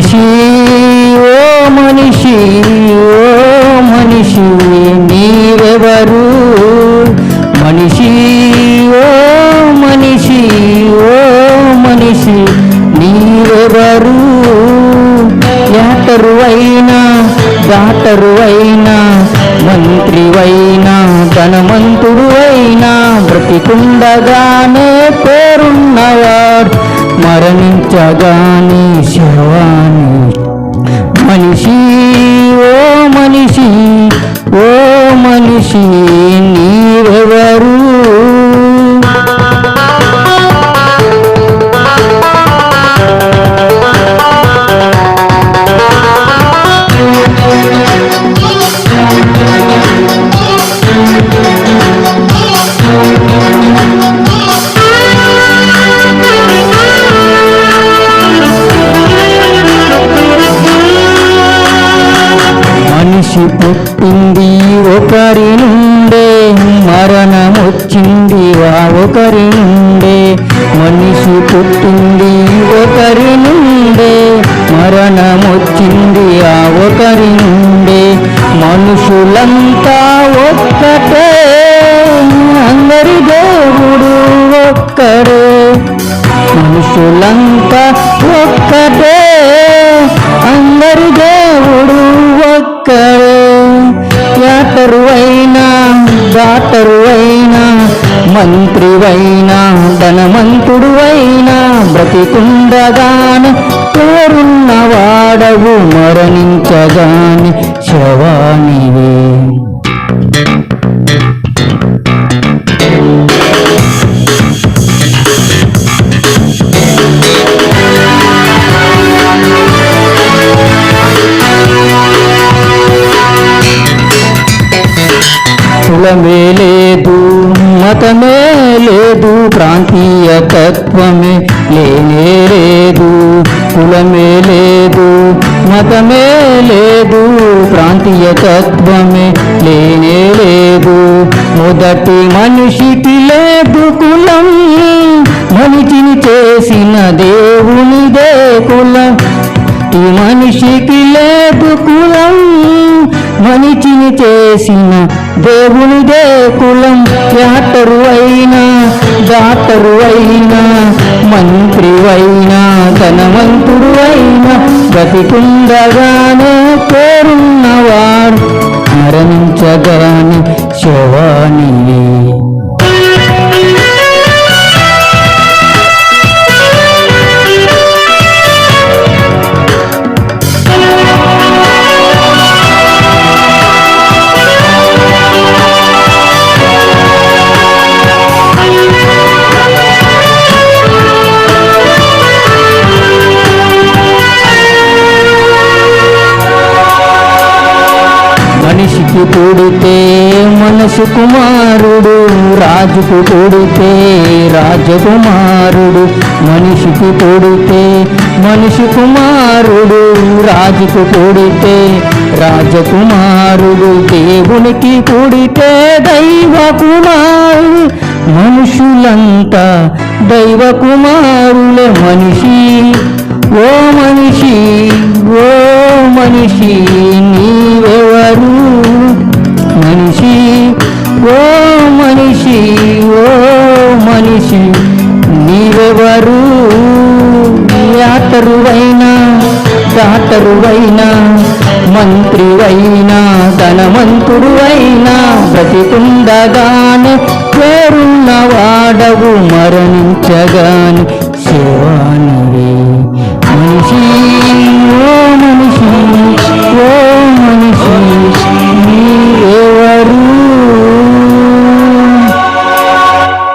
మనిషి ఓ మనిషి ఓ మనిషి నీవెవరు మనిషి ఓ మనిషి ఓ మనిషి నీవెవరు అయినా దాటరువైనా మంత్రివైనా ధనమంతుడు అయినా బ్రతికుండగానే పేరున్నవారు మరణించగాని శవాన్ని. మనిషి ఓ మనిషి ఓ మనిషి. మనిషి పుట్టింది ఒకరి నుండే మరణమొచ్చింది వా ఒకరి నుండే మనిషి పుట్టింది ఒకరి నుండే మరణమొచ్చింది ఆ ఒకరి నుండే మనుషులంతా మంత్రివైనా ధనమంతుడు అయినా బ్రతికుండగానే పేరున్నవాడవు మరణించగాని శవానివే. కులమే లేదు లేదు ప్రాంతీయ తత్వమే లేనే లేదు కులమే లేదు మతమే లేదు ప్రాంతీయ తత్వమే లేనే లేదు. మొదటి మనిషికి లేదు కులం మనిషిని చేసిన దేవునిదే కులం. ఈ మనిషికి లేదు కులం మనిషిని చేసిన దేవునిదే కులం యాటరు అయినా డాక్టరు అయినా మంత్రివైనా ధనవంతుడు అయినా బతికుండగానే పేరున్నవాడు మరణించగానే శవానివే. మనిషికి పుడితే మనసు కుమారుడు రాజుకు పుడితే రాజకుమారుడు మనిషికి పుడితే మనిషి కుమారుడు రాజుకు పుడితే రాజకుమారుడు దేవునికి పుడితే దైవ కుమారుడు మనుషులంతా దైవ కుమారులే మనిషి. ఓ మనిషి ఓ మనిషి. నీవెవరు యాతరువైనా దాతరువైనా మంత్రివైనా ధనవంతుడువైనా బ్రతికుండగానే పేరున్న వాడవు మరణించగాని శివానివే మనిషి